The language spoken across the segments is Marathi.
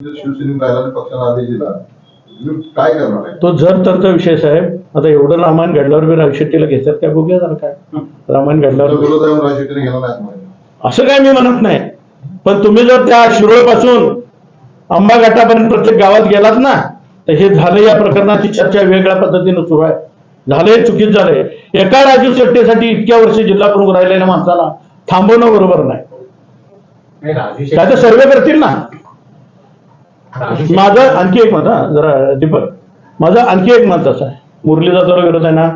जर शिवसैनिक राहिला पक्षाला आदेश दिला. तुम्ही काय करणार आहे? तो जर तरचा विषय साहेब आता एवढं रामायण घडल्यावर बी राजशेट्टीला घेतात काय बघूया जरा काय? रामायण तो घडल्यावर विरोध आहे म्हणून राजशेट्टीने गेला नाही म्हणे. असं काय मी म्हणत नाही. पण तुम्ही जर त्या शिरोळपासून आंबा घाटापर्यंत प्रत्येक गावात गेलात ना तर हे झालं या प्रकरणाची चर्चा वेगळ्या पद्धतीनं सुरू आहे. झालं हे चुकीच झालंय. एका राजू शेट्टीसाठी इतक्या वर्ष जिल्हा प्रमुख राहिलेल्या माणसाला थांबवणं बरोबर नाही. काय तर सर्वे करतील ना. माझं आणखी एक मत हा जरा दीपक माझं आणखी एक मत असं आहे. मुरलीचा जरा विरोध आहे ना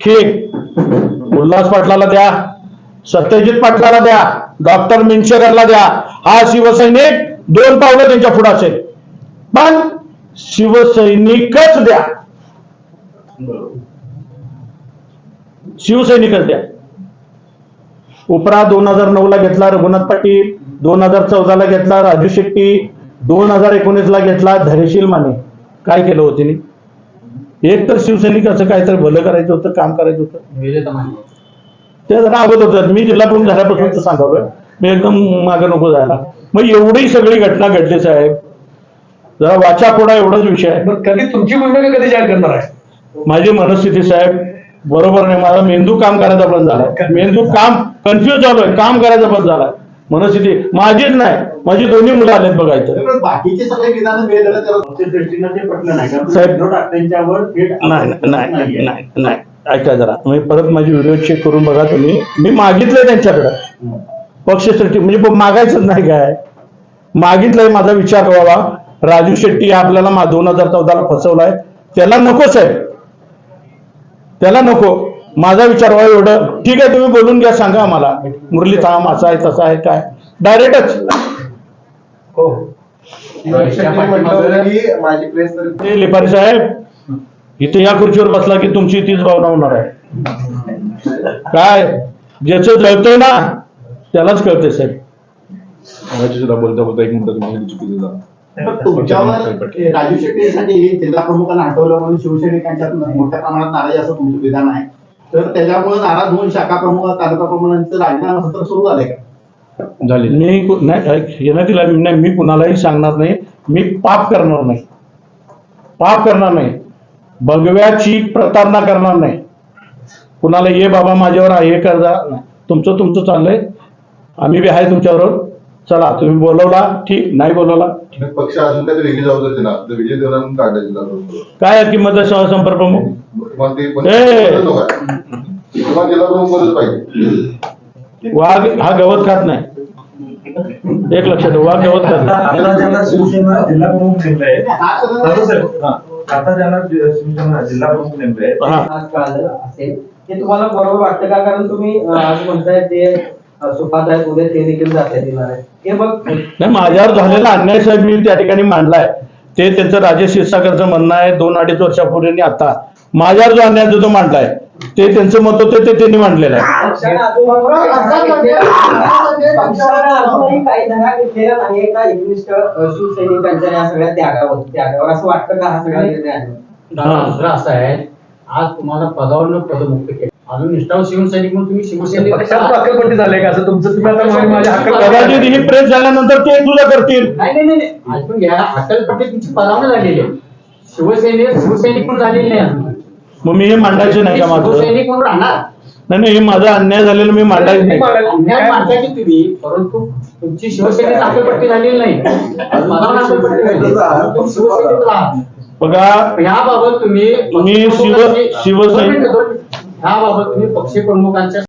ठीक उल्हास पाटलाला द्या सत्यजित पाटलाला द्या डॉक्टर मिनशेकरला द्या हा शिवसैनिक दोन पावलं त्यांच्या पुढे असेल. पण शिवसैनिकच द्या. शिवसैनिकच द्या. उपरा दोन हजार नऊ ला घेतला रघुनाथ पाटील दोन हजार चौदा ला घेतला राजू शेट्टी दोन हजार एकोणीस ला घेतला धैर्यशील माने. काय केलं होते एक तर शिवसैनिक असं काहीतरी भलं करायचं होतं काम करायचं होतं. ते जरा अगोदर होतात मी जिल्हा प्रमुख झाल्यापासून तर सांगावं. मी एकदम मागं नको जायला. मग एवढी सगळी घटना घडली साहेब. जरा वाचा फोडा एवढाच विषय आहे. कधी तुमची भूमिका कधी जाहीर करणार आहे? माझी मनस्थिती साहेब बरोबर नाही माझा मेंदू काम करायचा बंद झाला मेंदू काम कन्फ्युज झालोय. काम करायचा बंद झाला मनस्थिती माझीच नाही. माझी दोन्ही मुलं आलेत बघायचं. बाकीचे सगळे विधान नाही. साहेब- नाही नाही नाही नाही नाही. ऐका जरा. तुम्ही परत माझी व्हिडिओ चेक करून बघा तुम्ही. मी मागितलंय त्यांच्याकडे. पक्षश्रेष्ठी म्हणजे प- मागायचंच नाही काय? मागितलंय माझा विचार व्हावा. राजू शेट्टी आपल्याला मा दोन हजार चौदाला फसवलाय. त्याला नको साहेब. त्याला नको. माझा विचार व्हावा एवढं. ठीक आहे तुम्ही बोलून घ्या सांगा आम्हाला. मुरली थांब असा आहे तसा आहे काय? डायरेक्टच हो. शेट्टी लिपारी साहेब इथे या खुर्चीवर बसला की तुमची तीच भावना होणार आहे. काय? ज्याचं जळतंय ना त्यालाच कळते साहेब. सुद्धा बोलता बोलता एक मिनिट तुम्हाला चुकीचं झालं. राजू शेट्टीसाठी जिल्हा प्रमुखांना हटवलं म्हणून शिवसैनिकांच्यात मोठ्या प्रमाणात नाराजी असं तुमचं विधान आहे. तर त्याच्यामुळे नाराज होऊन शाखा प्रमुख तालुका प्रमुखांचं राजकारण सत्र सुरू झालंय का? झाली. मी कु- नाही ऐक, येणं तिला नाही मी कुणालाही सांगणार नाही. मी पाप करणार नाही. पाप करणार नाही. भगव्याची प्रतारणा करणार नाही. कुणाला ये बाबा माझ्यावर हे करजा. नाही. तुमचं तुमचं चाललंय. आम्ही बी आहे तुमच्याबरोबर चला तुम्ही बोलवला ठीक. नाही बोलवला. पक्ष अजून काहीतरी वेगळी जबाबदारी देणार? तर विजय देवरांना. काय आहे किंमत आहे सहसंपर्क प्रमुख? तुम्हाला ते. तुम्हाला पाहिजे. वाघ हा गवत खात नाही. एक लक्षात ठेव, वाघ गवत खात नाही. आता ज्यांना शिवसेना जिल्हा प्रमुख नेमलंय आता दादासाहेब, हा. आता ज्यांना शिवसेना जिल्हा प्रमुख नेमलंय हा. आज कळालं असेल. ते तुम्हाला बरोबर वाटतं का? कारण तुम्ही अं, आज म्हणताय ते अं, सुखात आहेत उद्या ते देखील आहे हे बघ. नाही माझ्यावर झालेला अन्याय साहेब मी त्या ठिकाणी मांडलाय. ते त्यांचं राजेश क्षीरसागरचं म्हणणं आहे दोन अडीच वर्षापूर्वी आणि आता. माझ्यावर जो अन्याय जो तो मांडलाय ते त्यांचं मत होते ते त्यांनी मांडलेलं आहे. हा दुसरं असं आहे आज तुम्हाला पदावरनं पदमुक्त केलं. अजून निष्ठाव शिवसैनिक म्हणून तुम्ही शिवसैनिक झाले का? असं तुमचं तुम्ही आता माझ्या कदाचित ही प्रेस झाल्यानंतर ते तुझं करतील. नाही नाही नाही अक्कलपट्टी तुमची पदावरनं झालेली आहे. शिवसैनिक शिवसैनिक पण झालेली नाही. मग मी हे मांडायचं नाही का माझं? शिवसैनिक म्हणून राहणार. नाही नाही हे माझा अन्याय झालेला मी मांडायचं नाही. अन्याय की तुम्ही परंतु तुमची अक्कलपट्टी झालेली नाही. तुम्ही राहा. बघा ह्याबाबत तुम्ही तुम्ही शिव- शिवसैनिक- ह्याबाबत तुम्ही पक्ष प्रमुखांच्या